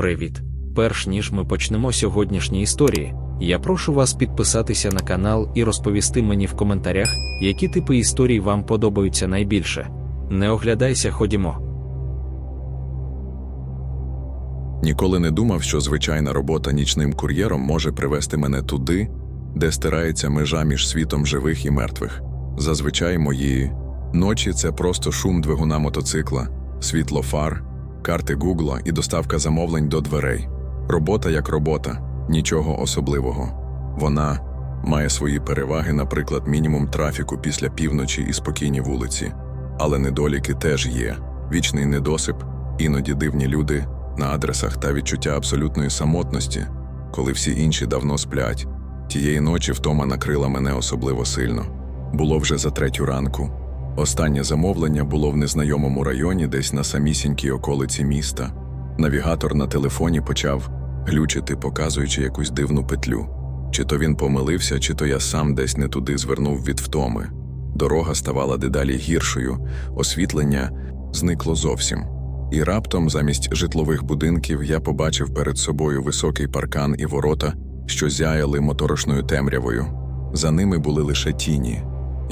Привіт! Перш ніж ми почнемо сьогоднішні історії, я прошу вас підписатися на канал і розповісти мені в коментарях, які типи історій вам подобаються найбільше. Не оглядайся, ходімо. Ніколи не думав, що звичайна робота нічним кур'єром може привести мене туди, де стирається межа між світом живих і мертвих. Зазвичай мої ночі це просто шум двигуна мотоцикла, світло фар, карти Гугла і доставка замовлень до дверей. Робота як робота, нічого особливого. Вона має свої переваги, наприклад, мінімум трафіку після півночі і спокійні вулиці. Але недоліки теж є: вічний недосип, іноді дивні люди на адресах та відчуття абсолютної самотності, коли всі інші давно сплять. Тієї ночі втома накрила мене особливо сильно. Було вже за третю ранку. Останнє замовлення було в незнайомому районі, десь на самісінькій околиці міста. Навігатор на телефоні почав глючити, показуючи якусь дивну петлю. Чи то він помилився, чи то я сам десь не туди звернув від втоми. Дорога ставала дедалі гіршою, освітлення зникло зовсім. І раптом, замість житлових будинків, я побачив перед собою високий паркан і ворота, що зяяли моторошною темрявою. За ними були лише тіні.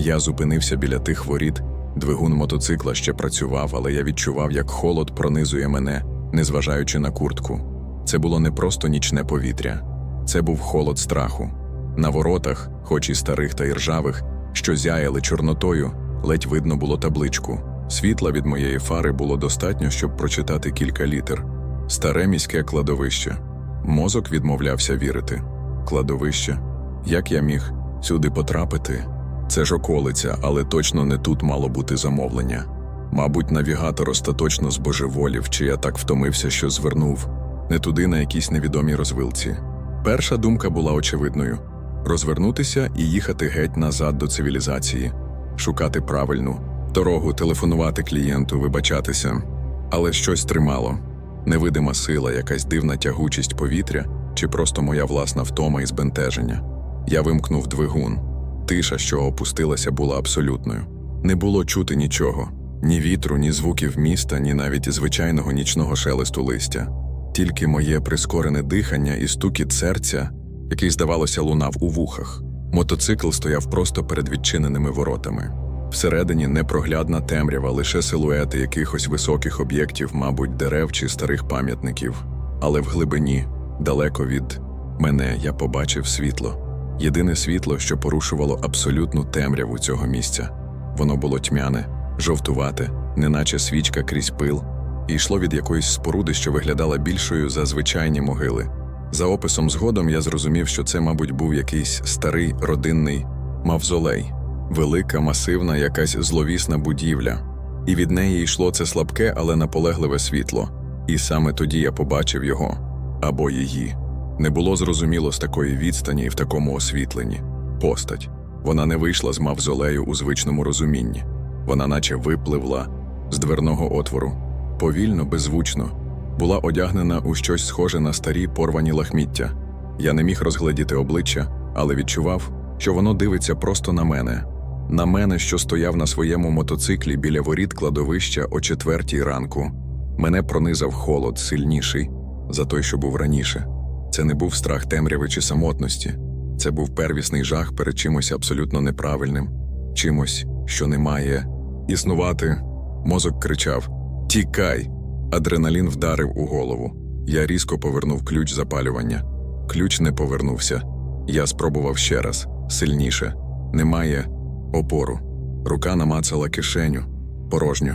Я зупинився біля тих воріт, двигун мотоцикла ще працював, але я відчував, як холод пронизує мене, незважаючи на куртку. Це було не просто нічне повітря, це був холод страху. На воротах, хоч і старих та іржавих, що зяяли чорнотою, ледь видно було табличку. Світла від моєї фари було достатньо, щоб прочитати кілька літер. Старе міське кладовище. Мозок відмовлявся вірити. Кладовище. Як я міг сюди потрапити? Це ж околиця, але точно не тут мало бути замовлення. Мабуть, навігатор остаточно збожеволів, чи я так втомився, що звернув не туди на якійсь невідомій розвилці. Перша думка була очевидною: розвернутися і їхати геть назад до цивілізації, шукати правильну дорогу, телефонувати клієнту, вибачатися. Але щось тримало невидима сила, якась дивна тягучість повітря чи просто моя власна втома і збентеження. Я вимкнув двигун. Тиша, що опустилася, була абсолютною. Не було чути нічого ні вітру, ні звуків міста, ні навіть звичайного нічного шелесту листя. Тільки моє прискорене дихання і стукіт серця, який, здавалося, лунав у вухах. Мотоцикл стояв просто перед відчиненими воротами. Всередині непроглядна темрява, лише силуети якихось високих об'єктів, мабуть, дерев чи старих пам'ятників. Але в глибині, далеко від мене, я побачив світло. Єдине світло, що порушувало абсолютну темряву цього місця. Воно було тьмяне, жовтувате, неначе свічка крізь пил, і йшло від якоїсь споруди, що виглядала більшою за звичайні могили. За описом згодом я зрозумів, що це, мабуть, був якийсь старий родинний мавзолей, велика, масивна, якась зловісна будівля, і від неї йшло це слабке, але наполегливе світло. І саме тоді я побачив його або її. Не було зрозуміло з такої відстані і в такому освітленні. Постать. Вона не вийшла з мавзолею у звичному розумінні. Вона наче випливла з дверного отвору. Повільно, беззвучно, була одягнена у щось схоже на старі порвані лахміття. Я не міг розгледіти обличчя, але відчував, що воно дивиться просто на мене. На мене, що стояв на своєму мотоциклі біля воріт кладовища о четвертій ранку. Мене пронизав холод сильніший за той, що був раніше. Це не був страх темряви чи самотності, це був первісний жах перед чимось абсолютно неправильним, чимось, що не має існувати. Мозок кричав: Тікай! Адреналін вдарив у голову. Я різко повернув ключ запалювання. Ключ не повернувся. Я спробував ще раз сильніше. Немає опору. Рука намацала кишеню, порожньо,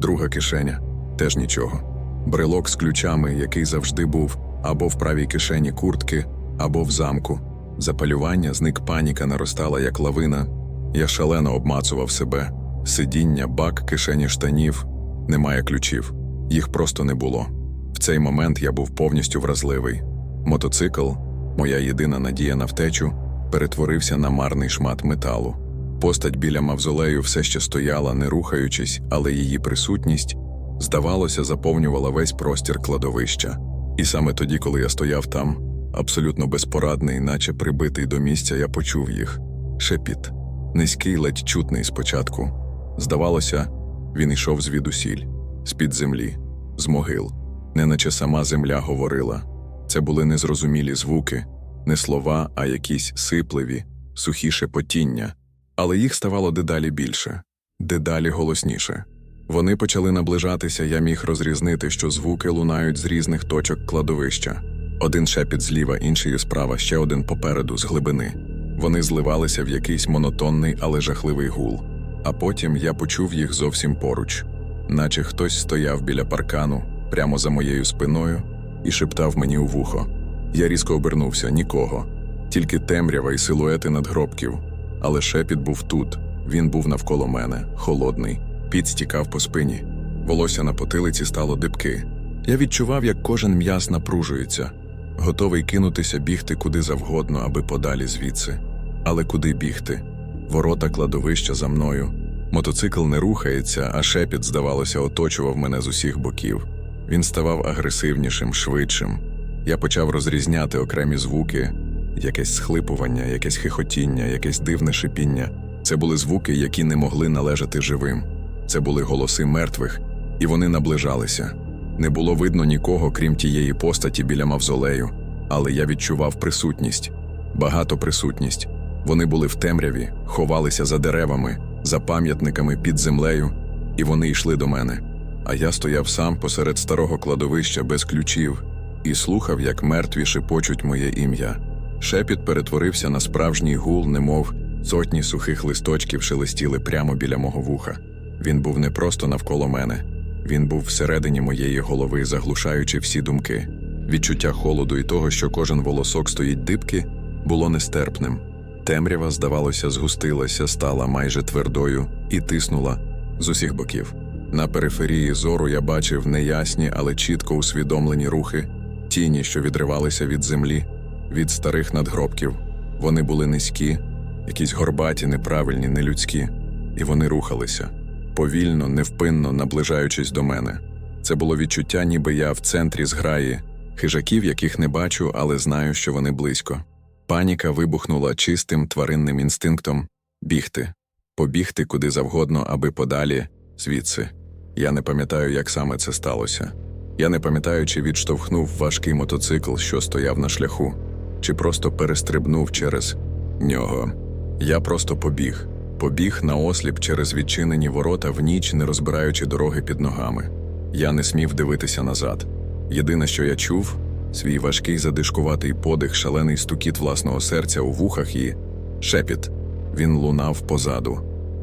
друга кишеня теж нічого. Брелок з ключами, який завжди був або в правій кишені куртки, або в замку. Запалювання, зник паніка наростала, як лавина. Я шалено обмацував себе. Сидіння, бак, кишені штанів. Немає ключів. Їх просто не було. В цей момент я був повністю вразливий. Мотоцикл, моя єдина надія на втечу, перетворився на марний шмат металу. Постать біля мавзолею все ще стояла, не рухаючись, але її присутність, здавалося, заповнювала весь простір кладовища. І саме тоді, коли я стояв там, абсолютно безпорадний, наче прибитий до місця, я почув їх. Шепіт, низький, ледь чутний спочатку. Здавалося, він йшов звідусіль, з-під землі, з могил. неначе сама земля говорила. Це були незрозумілі звуки, не слова, а якісь сипливі, сухі шепотіння, але їх ставало дедалі більше, дедалі голосніше. Вони почали наближатися, я міг розрізнити, що звуки лунають з різних точок кладовища. Один шепіт зліва, інший справа, ще один попереду, з глибини. Вони зливалися в якийсь монотонний, але жахливий гул. А потім я почув їх зовсім поруч, наче хтось стояв біля паркану, прямо за моєю спиною, і шептав мені у вухо. Я різко обернувся нікого, тільки темрява і силуети надгробків. Але шепіт був тут, він був навколо мене, холодний, піт стікав по спині. Волосся на потилиці стало дибки. Я відчував, як кожен м'яз напружується, готовий кинутися бігти куди завгодно, аби подалі звідси. Але куди бігти? Ворота кладовища за мною. Мотоцикл не рухається, а шепіт, здавалося, оточував мене з усіх боків. Він ставав агресивнішим, швидшим. Я почав розрізняти окремі звуки, якесь схлипування, якесь хихотіння, якесь дивне шипіння. Це були звуки, які не могли належати живим. Це були голоси мертвих, і вони наближалися. Не було видно нікого, крім тієї постаті біля мавзолею, але я відчував присутність, багато присутність. Вони були в темряві, ховалися за деревами, за пам'ятниками під землею, і вони йшли до мене. А я стояв сам посеред старого кладовища без ключів і слухав, як мертві шепочуть моє ім'я. Шепіт перетворився на справжній гул, немов сотні сухих листочків шелестіли прямо біля мого вуха. Він був не просто навколо мене, він був всередині моєї голови, заглушаючи всі думки. Відчуття холоду і того, що кожен волосок стоїть дибки, було нестерпним. Темрява, здавалося, згустилася, стала майже твердою і тиснула з усіх боків. На периферії зору я бачив неясні, але чітко усвідомлені рухи, тіні, що відривалися від землі, від старих надгробків. Вони були низькі, якісь горбаті, неправильні, нелюдські, і вони рухалися повільно, невпинно наближаючись до мене. Це було відчуття, ніби я в центрі зграї, хижаків, яких не бачу, але знаю, що вони близько. Паніка вибухнула чистим тваринним інстинктом бігти, побігти куди завгодно, аби подалі, звідси. Я не пам'ятаю, як саме це сталося. Я не пам'ятаю, чи відштовхнув важкий мотоцикл, що стояв на шляху, чи просто перестрибнув через нього. Я просто побіг, побіг наосліп через відчинені ворота в ніч, не розбираючи дороги під ногами. Я не смів дивитися назад. Єдине, що я чув, свій важкий задишкуватий подих, шалений стукіт власного серця у вухах і шепіт. Він лунав позаду,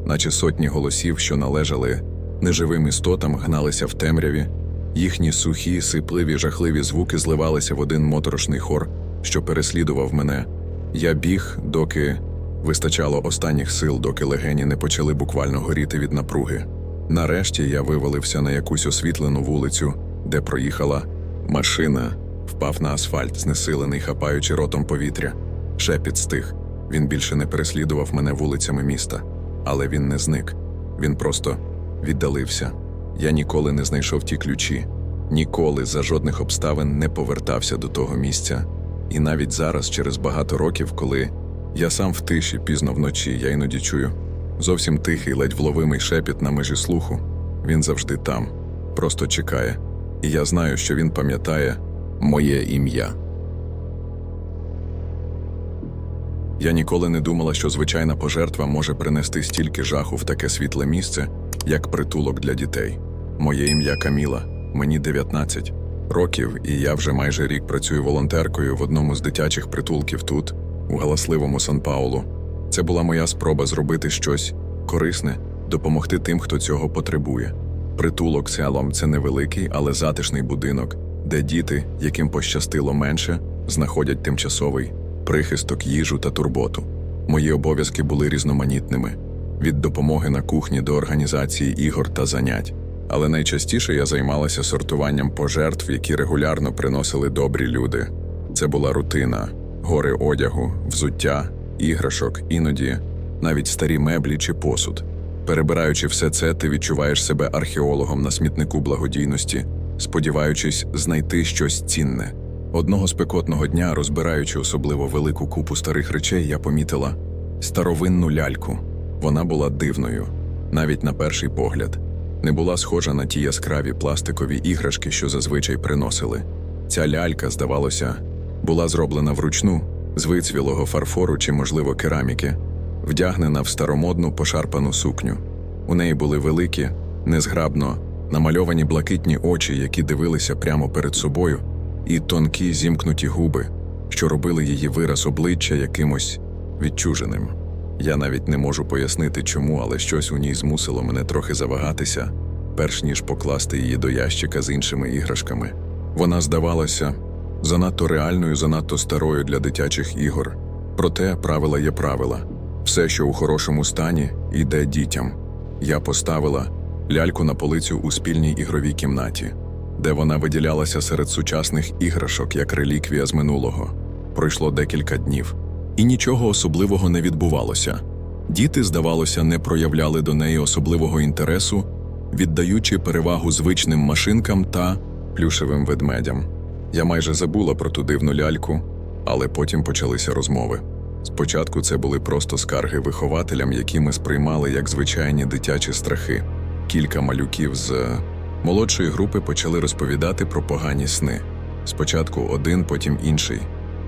наче сотні голосів, що належали неживим істотам, гналися в темряві. Їхні сухі, сипливі, жахливі звуки зливалися в один моторошний хор, що переслідував мене. Я біг, доки вистачало останніх сил, доки легені не почали буквально горіти від напруги. Нарешті я вивалився на якусь освітлену вулицю, де проїхала машина, впав на асфальт, знесилений, хапаючи ротом повітря. Шепіт стих. Він більше не переслідував мене вулицями міста, але він не зник. Він просто віддалився. Я ніколи не знайшов ті ключі, ніколи за жодних обставин не повертався до того місця. І навіть зараз, через багато років, коли я сам в тиші пізно вночі, я іноді чую зовсім тихий, ледь вловимий шепіт на межі слуху. Він завжди там, просто чекає. І я знаю, що він пам'ятає моє ім'я. Я ніколи не думала, що звичайна пожертва може принести стільки жаху в таке світле місце, як притулок для дітей. Моє ім'я Каміла, мені 19 років, і я вже майже рік працюю волонтеркою в одному з дитячих притулків тут, у галасливому Сан-Паулу. Це була моя спроба зробити щось корисне, допомогти тим, хто цього потребує. Притулок селом це невеликий, але затишний будинок, де діти, яким пощастило менше, знаходять тимчасовий прихисток, їжу та турботу. Мої обов'язки були різноманітними від допомоги на кухні до організації ігор та занять. Але найчастіше я займалася сортуванням пожертв, які регулярно приносили добрі люди. Це була рутина, гори одягу, взуття, іграшок, іноді навіть старі меблі чи посуд. Перебираючи все це, ти відчуваєш себе археологом на смітнику благодійності, сподіваючись знайти щось цінне. Одного спекотного дня, розбираючи особливо велику купу старих речей, я помітила старовинну ляльку. Вона була дивною, навіть на перший погляд. не була схожа на ті яскраві пластикові іграшки, що зазвичай приносили. Ця лялька, здавалося, була зроблена вручну з вицвілого фарфору чи, можливо, кераміки, вдягнена в старомодну пошарпану сукню. У неї були великі, незграбно намальовані блакитні очі, які дивилися прямо перед собою, і тонкі зімкнуті губи, що робили її вираз обличчя якимось відчуженим. Я навіть не можу пояснити, чому, але щось у ній змусило мене трохи завагатися, перш ніж покласти її до ящика з іншими іграшками. Вона здавалася занадто реальною, занадто старою для дитячих ігор. Проте правила є правила. Все, що у хорошому стані, йде дітям. Я поставила ляльку на полицю у спільній ігровій кімнаті, де вона виділялася серед сучасних іграшок як реліквія з минулого. Пройшло декілька днів, і нічого особливого не відбувалося. Діти, здавалося, не проявляли до неї особливого інтересу, віддаючи перевагу звичним машинкам та плюшевим ведмедям. Я майже забула про ту дивну ляльку, але потім почалися розмови. Спочатку це були просто скарги вихователям, які ми сприймали як звичайні дитячі страхи. Кілька малюків з е, молодшої групи почали розповідати про погані сни. Спочатку один, потім інший.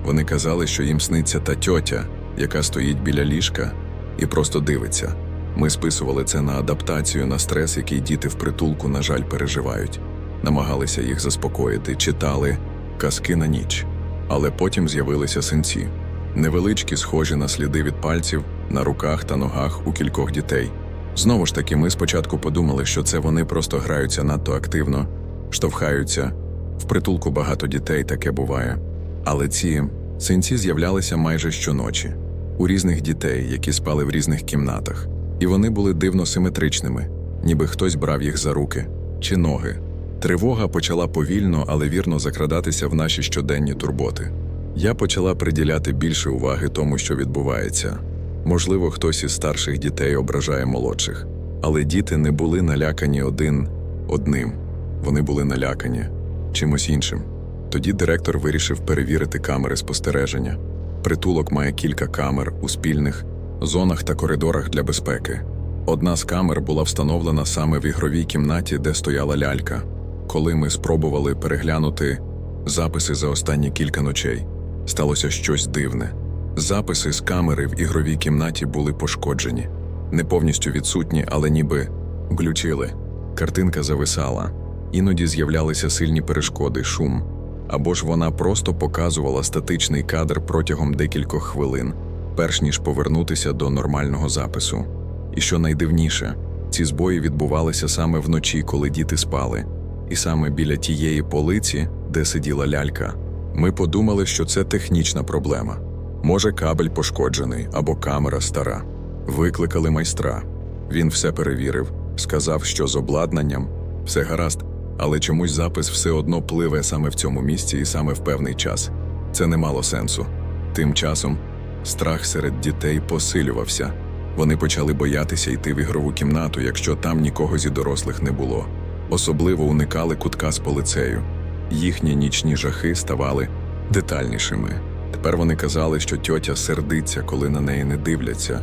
Вони казали, що їм сниться та тьотя, яка стоїть біля ліжка і просто дивиться. Ми списували це на адаптацію, на стрес, який діти в притулку, на жаль, переживають. Намагалися їх заспокоїти, читали казки на ніч. Але потім з'явилися синці. Невеличкі, схожі на сліди від пальців на руках та ногах у кількох дітей. Знову ж таки, ми спочатку подумали, що це вони просто граються надто активно, штовхаються. В притулку багато дітей таке буває. Але ці синці з'являлися майже щоночі у різних дітей, які спали в різних кімнатах, і вони були дивно симетричними, ніби хтось брав їх за руки чи ноги. Тривога почала повільно, але вірно закрадатися в наші щоденні турботи. Я почала приділяти більше уваги тому, що відбувається. Можливо, хтось із старших дітей ображає молодших, але діти не були налякані один одним, вони були налякані чимось іншим. Тоді директор вирішив перевірити камери спостереження. Притулок має кілька камер у спільних зонах та коридорах для безпеки. Одна з камер була встановлена саме в ігровій кімнаті, де стояла лялька. Коли ми спробували переглянути записи за останні кілька ночей, сталося щось дивне. Записи з камери в ігровій кімнаті були пошкоджені, не повністю відсутні, але ніби глючили. Картинка зависала, іноді з'являлися сильні перешкоди, шум, або ж вона просто показувала статичний кадр протягом декількох хвилин, перш ніж повернутися до нормального запису. І що найдивніше, ці збої відбувалися саме вночі, коли діти спали, і саме біля тієї полиці, де сиділа лялька. Ми подумали, що це технічна проблема. Може, кабель пошкоджений або камера стара. Викликали майстра. Він все перевірив, сказав, що з обладнанням все гаразд, але чомусь запис все одно пливе саме в цьому місці і саме в певний час. Це не мало сенсу. Тим часом страх серед дітей посилювався. Вони почали боятися йти в ігрову кімнату, якщо там нікого зі дорослих не було. Особливо уникали кутка з полицею. Їхні нічні жахи ставали детальнішими. Тепер вони казали, що тьотя сердиться, коли на неї не дивляться,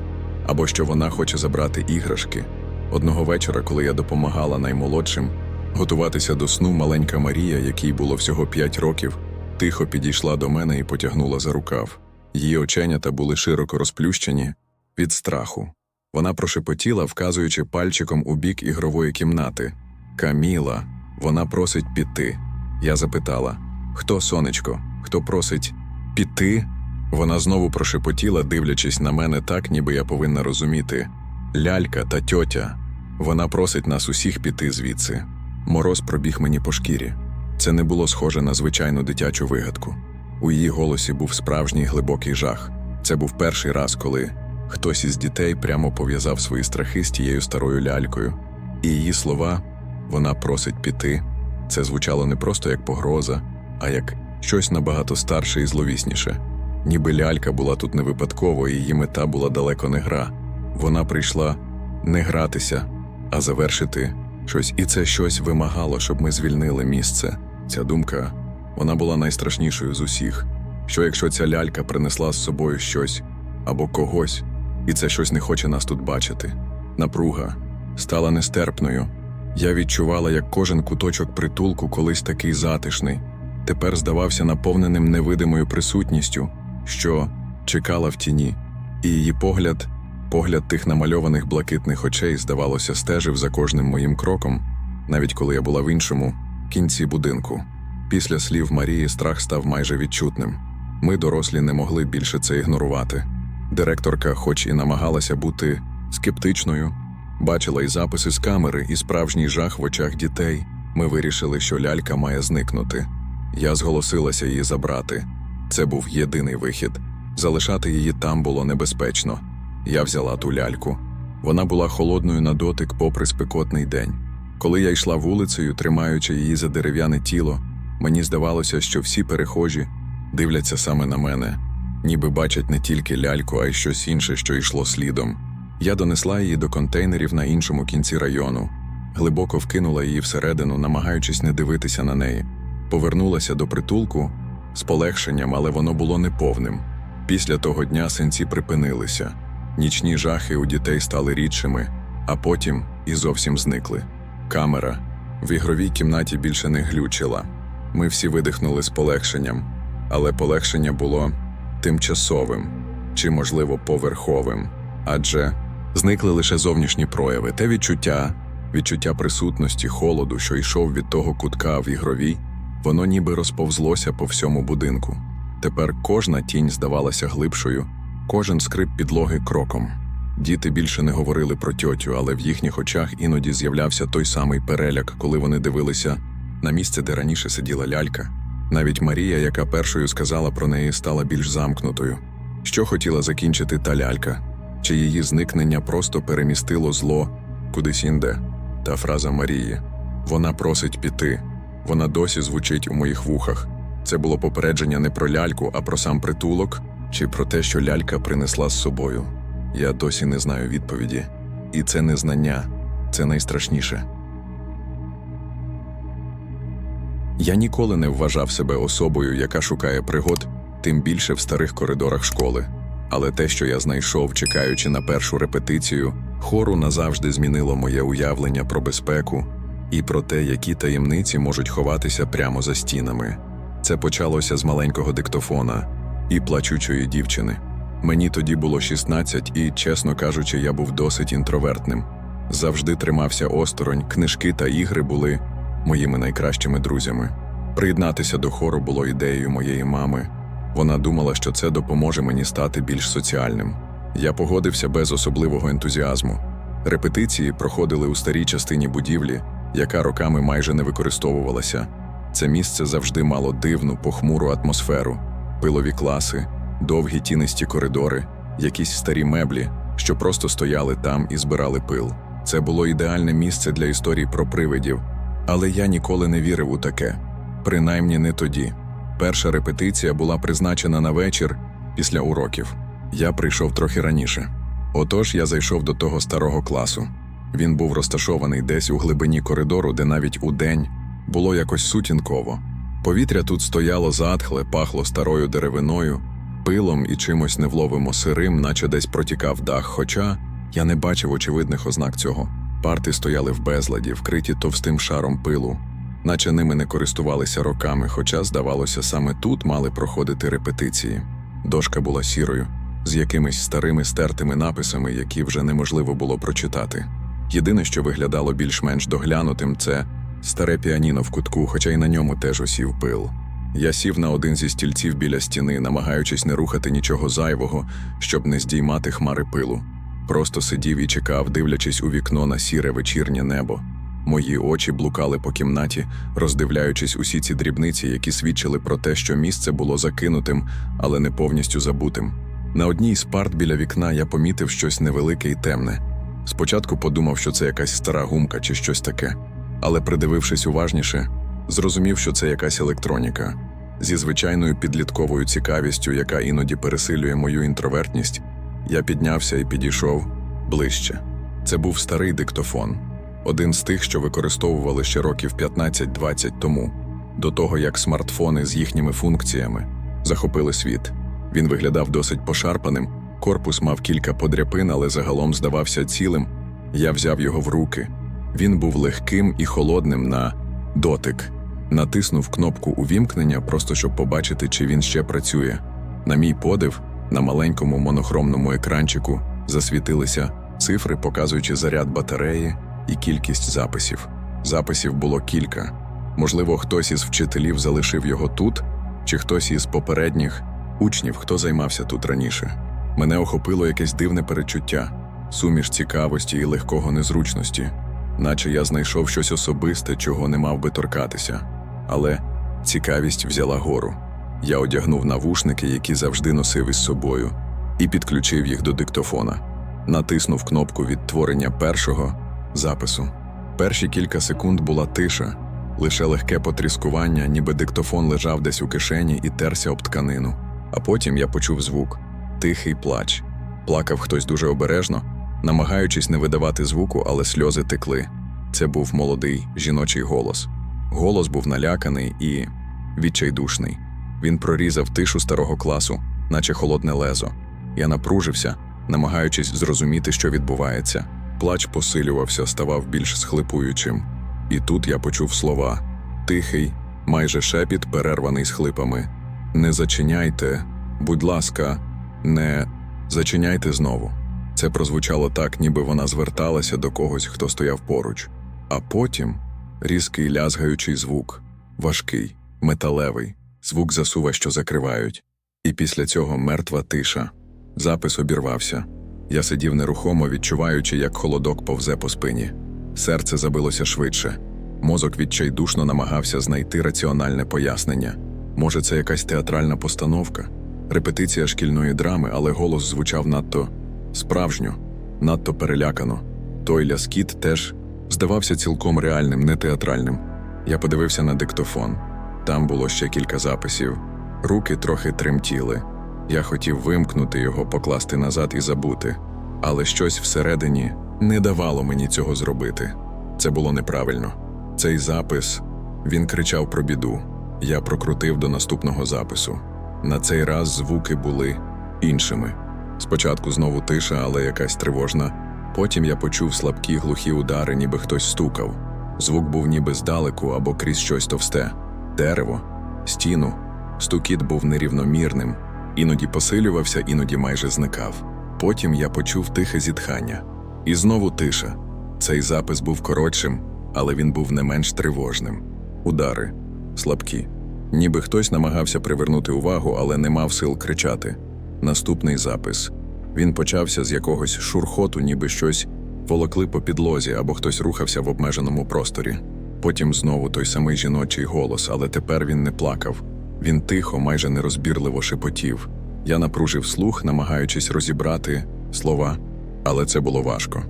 або що вона хоче забрати іграшки. Одного вечора, коли я допомагала наймолодшим готуватися до сну, маленька Марія, якій було всього п'ять років, тихо підійшла до мене і потягнула за рукав. Її оченята були широко розплющені від страху. Вона прошепотіла, вказуючи пальчиком у бік ігрової кімнати. Каміла, вона просить піти. Я запитала: Хто, сонечко, хто просить піти? Вона знову прошепотіла, дивлячись на мене так, ніби я повинна розуміти. Лялька та тьотя. Вона просить нас усіх піти звідси. Мороз пробіг мені по шкірі. Це не було схоже на звичайну дитячу вигадку. У її голосі був справжній глибокий жах. Це був перший раз, коли хтось із дітей прямо пов'язав свої страхи з тією старою лялькою. І її слова вона просить піти. Це звучало не просто як погроза, а як щось набагато старше і зловісніше. Ніби лялька була тут не випадково, і її мета була далеко не гра. Вона прийшла не гратися, а завершити щось, і це щось вимагало, щоб ми звільнили місце. Ця думка вона була найстрашнішою з усіх. Що якщо ця лялька принесла з собою щось або когось, і це щось не хоче нас тут бачити? Напруга стала нестерпною. Я відчувала, як кожен куточок притулку, колись такий затишний, тепер здавався наповненим невидимою присутністю, що чекала в тіні, і її погляд, погляд тих намальованих блакитних очей, здавалося, стежив за кожним моїм кроком, навіть коли я була в іншому кінці будинку. Після слів Марії страх став майже відчутним. Ми, дорослі, не могли більше це ігнорувати. Директорка, хоч і намагалася бути скептичною, бачила і записи з камери, і справжній жах в очах дітей. Ми вирішили, що лялька має зникнути. Я зголосилася її забрати. Це був єдиний вихід. Залишати її там було небезпечно. Я взяла ту ляльку. Вона була холодною на дотик, попри спекотний день. Коли я йшла вулицею, тримаючи її за дерев'яне тіло, мені здавалося, що всі перехожі дивляться саме на мене, ніби бачать не тільки ляльку, а й щось інше, що йшло слідом. Я донесла її до контейнерів на іншому кінці району, глибоко вкинула її всередину, намагаючись не дивитися на неї. Повернулася до притулку з полегшенням, але воно було неповним. Після того дня синці припинилися. Нічні жахи у дітей стали рідшими, а потім і зовсім зникли. Камера в ігровій кімнаті більше не глючила. Ми всі видихнули з полегшенням, але полегшення було тимчасовим чи, можливо, поверховим, адже зникли лише зовнішні прояви, те відчуття, відчуття присутності, холоду, що йшов від того кутка в ігровій, воно ніби розповзлося по всьому будинку. Тепер кожна тінь здавалася глибшою, кожен скрип підлоги кроком. Діти більше не говорили про тьотю, але в їхніх очах іноді з'являвся той самий переляк, коли вони дивилися на місце, де раніше сиділа лялька. Навіть Марія, яка першою сказала про неї, стала більш замкнутою. Що хотіла закінчити та лялька? Чи її зникнення просто перемістило зло кудись інде? Та фраза Марії вона просить піти. Вона досі звучить у моїх вухах. Це було попередження не про ляльку, а про сам притулок, чи про те, що лялька принесла з собою. Я досі не знаю відповіді. І це незнання, це найстрашніше. Я ніколи не вважав себе особою, яка шукає пригод, тим більше в старих коридорах школи. Але те, що я знайшов, чекаючи на першу репетицію, хору назавжди змінило моє уявлення про безпеку і про те, які таємниці можуть ховатися прямо за стінами. Це почалося з маленького диктофона і плачучої дівчини. Мені тоді було 16 і, чесно кажучи, я був досить інтровертним. Завжди тримався осторонь, книжки та ігри були моїми найкращими друзями. Приєднатися до хору було ідеєю моєї мами. Вона думала, що це допоможе мені стати більш соціальним. Я погодився без особливого ентузіазму. Репетиції проходили у старій частині будівлі, яка роками майже не використовувалася. Це місце завжди мало дивну, похмуру атмосферу, пилові класи, довгі тінисті коридори, якісь старі меблі, що просто стояли там і збирали пил. Це було ідеальне місце для історій про привидів, але я ніколи не вірив у таке, принаймні не тоді. Перша репетиція була призначена на вечір після уроків. Я прийшов трохи раніше. Отож я зайшов до того старого класу. Він був розташований десь у глибині коридору, де навіть у день було якось сутінково. Повітря тут стояло затхле, пахло старою деревиною, пилом і чимось невловимо сирим, наче десь протікав дах. Хоча я не бачив очевидних ознак цього. Парти стояли в безладі, вкриті товстим шаром пилу, наче ними не користувалися роками, хоча, здавалося, саме тут мали проходити репетиції. Дошка була сірою, з якимись старими стертими написами, які вже неможливо було прочитати. Єдине, що виглядало більш-менш доглянутим, це старе піаніно в кутку, хоча й на ньому теж осів пил. Я сів на один зі стільців біля стіни, намагаючись не рухати нічого зайвого, щоб не здіймати хмари пилу. Просто сидів і чекав, дивлячись у вікно на сіре вечірнє небо. Мої очі блукали по кімнаті, роздивляючись усі ці дрібниці, які свідчили про те, що місце було закинутим, але не повністю забутим. На одній з парт біля вікна я помітив щось невелике і темне. Спочатку подумав, що це якась стара гумка чи щось таке, але, придивившись уважніше, зрозумів, що це якась електроніка. Зі звичайною підлітковою цікавістю, яка іноді пересилює мою інтровертність, я піднявся і підійшов ближче. Це був старий диктофон, один з тих, що використовували ще років 15-20 тому, до того як смартфони з їхніми функціями захопили світ. Він виглядав досить пошарпаним, корпус мав кілька подряпин, але загалом здавався цілим. Я взяв його в руки, Він був легким і холодним на дотик. Натиснув кнопку увімкнення, просто щоб побачити, чи він ще працює. На мій подив, на маленькому монохромному екранчику засвітилися цифри, показуючи заряд батареї і кількість записів. Записів було кілька. Можливо, хтось із вчителів залишив його тут, чи хтось із попередніх учнів, хто займався тут раніше. Мене охопило якесь дивне перечуття, суміш цікавості і легкого незручності, наче я знайшов щось особисте, чого не мав би торкатися. Але цікавість взяла гору. Я одягнув навушники, які завжди носив із собою, і підключив їх до диктофона. Натиснув кнопку відтворення першого запису. Перші кілька секунд була тиша, лише легке потріскування, ніби диктофон лежав десь у кишені і терся об тканину. А потім я почув звук тихий плач. Плакав хтось дуже обережно, намагаючись не видавати звуку, але сльози текли. Це був молодий жіночий голос. Голос був наляканий і відчайдушний. Він прорізав тишу старого класу, наче холодне лезо. Я напружився, намагаючись зрозуміти, що відбувається. Плач посилювався, ставав більш схлипуючим. І тут я почув слова тихий, майже шепіт, перерваний схлипами. Не зачиняйте, будь ласка, не зачиняйте знову. Це прозвучало так, ніби вона зверталася до когось, хто стояв поруч. А потім різкий лязгаючий звук, важкий, металевий, звук засува, що закривають. І після цього мертва тиша. Запис обірвався. Я сидів нерухомо, відчуваючи, як холодок повзе по спині. Серце забилося швидше. Мозок відчайдушно намагався знайти раціональне пояснення. Може, це якась театральна постановка, репетиція шкільної драми, але голос звучав надто справжньо, надто перелякано. Той ляскіт теж здавався цілком реальним, не театральним. Я подивився на диктофон. Там було ще кілька записів. Руки трохи тремтіли. Я хотів вимкнути його, покласти назад і забути, але щось всередині не давало мені цього зробити. Це було неправильно. Цей запис він кричав про біду. Я прокрутив до наступного запису. На цей раз звуки були іншими. Спочатку знову тиша, але якась тривожна. Потім я почув слабкі глухі удари, ніби хтось стукав. Звук був ніби здалеку або крізь щось товсте, дерево, стіну. Стукіт був нерівномірним, іноді посилювався, іноді майже зникав. Потім я почув тихе зітхання. І знову тиша. Цей запис був коротшим, але він був не менш тривожним. Удари слабкі. Ніби хтось намагався привернути увагу, але не мав сил кричати. Наступний запис. Він почався з якогось шурхоту, ніби щось волокли по підлозі або хтось рухався в обмеженому просторі. Потім знову той самий жіночий голос, але тепер він не плакав. Він тихо, майже нерозбірливо шепотів. Я напружив слух, намагаючись розібрати слова, але це було важко.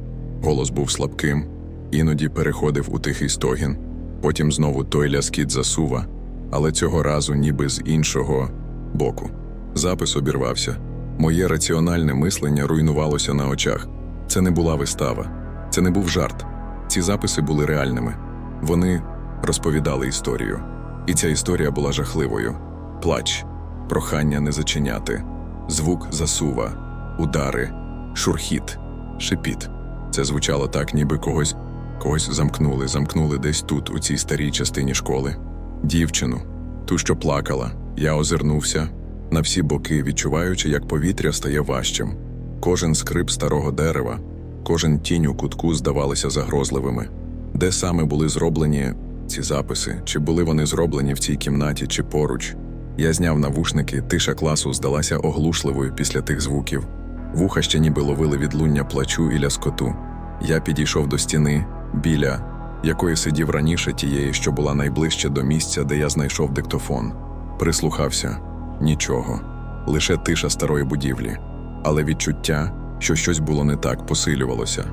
Голос був слабким, іноді переходив у тихий стогін. Потім знову той ляскіт засува, але цього разу ніби з іншого боку. Запис обірвався. Моє раціональне мислення руйнувалося на очах. Це не була вистава, це не був жарт. Ці записи були реальними. Вони розповідали історію. І ця історія була жахливою: плач, прохання не зачиняти, звук засува, удари, шурхіт, шепіт. Це звучало так, ніби когось когось замкнули, замкнули десь тут, у цій старій частині школи. Дівчину, ту, що плакала, я озирнувся на всі боки, відчуваючи, як повітря стає важчим. Кожен скрип старого дерева, кожен тінь у кутку здавалися загрозливими. Де саме були зроблені ці записи, чи були вони зроблені в цій кімнаті, чи поруч. Я зняв навушники, тиша класу здалася оглушливою після тих звуків. Вуха ще ніби ловили відлуння плачу і ляскоту. Я підійшов до стіни, біля якої сидів раніше тієї, що була найближче до місця, де я знайшов диктофон. Прислухався нічого, лише тиша старої будівлі. Але відчуття, що щось було не так, посилювалося.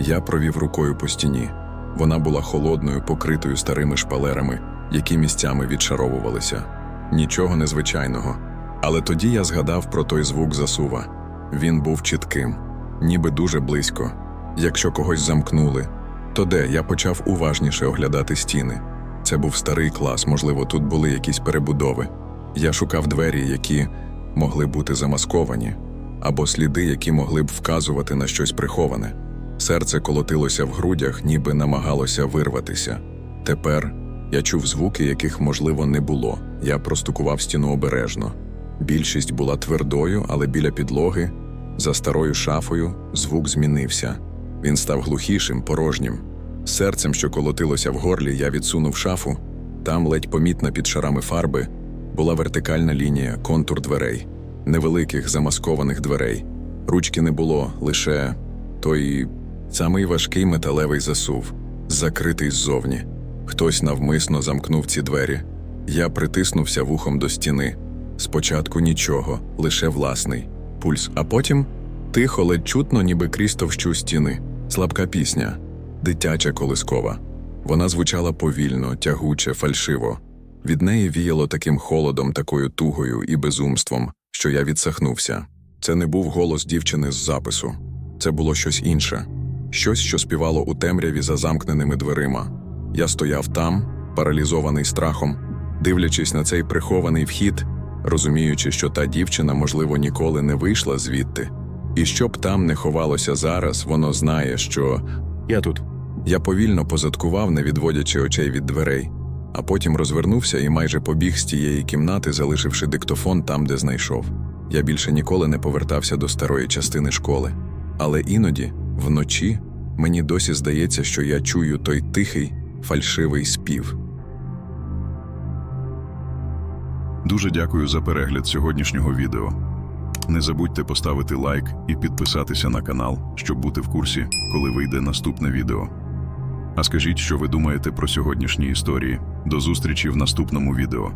Я провів рукою по стіні. Вона була холодною, покритою старими шпалерами, які місцями відшаровувалися. Нічого незвичайного. Але тоді я згадав про той звук засува. Він був чітким, ніби дуже близько. Якщо когось замкнули, то де я почав уважніше оглядати стіни. Це був старий клас, можливо, тут були якісь перебудови. Я шукав двері, які могли бути замасковані, або сліди, які могли б вказувати на щось приховане. Серце колотилося в грудях, ніби намагалося вирватися. Тепер я чув звуки, яких, можливо, не було. Я простукував стіну обережно. Більшість була твердою, але біля підлоги, за старою шафою, звук змінився. Він став глухішим, порожнім. Серцем, що колотилося в горлі, я відсунув шафу. Там, ледь помітна під шарами фарби, була вертикальна лінія, контур дверей, невеликих замаскованих дверей. Ручки не було, лише той самий важкий металевий засув, закритий ззовні. Хтось навмисно замкнув ці двері. Я притиснувся вухом до стіни. Спочатку нічого, лише власний пульс, а потім тихо, ледь чутно, ніби крізь товщу стіни. Слабка пісня, дитяча колискова. Вона звучала повільно, тягуче, фальшиво. Від неї віяло таким холодом, такою тугою і безумством, що я відсахнувся. Це не був голос дівчини з запису, це було щось інше, щось, що співало у темряві за замкненими дверима. Я стояв там, паралізований страхом, дивлячись на цей прихований вхід, розуміючи, що та дівчина, можливо, ніколи не вийшла звідти. І що б там не ховалося зараз, воно знає, що Я тут. я повільно позадкував, не відводячи очей від дверей, а потім розвернувся і майже побіг з тієї кімнати, залишивши диктофон там, де знайшов. Я більше ніколи не повертався до старої частини школи. Але іноді, вночі, мені досі здається, що я чую той тихий, фальшивий спів. Дуже дякую за перегляд сьогоднішнього відео. Не забудьте поставити лайк і підписатися на канал, щоб бути в курсі, коли вийде наступне відео. А скажіть, що ви думаєте про сьогоднішні історії. До зустрічі в наступному відео.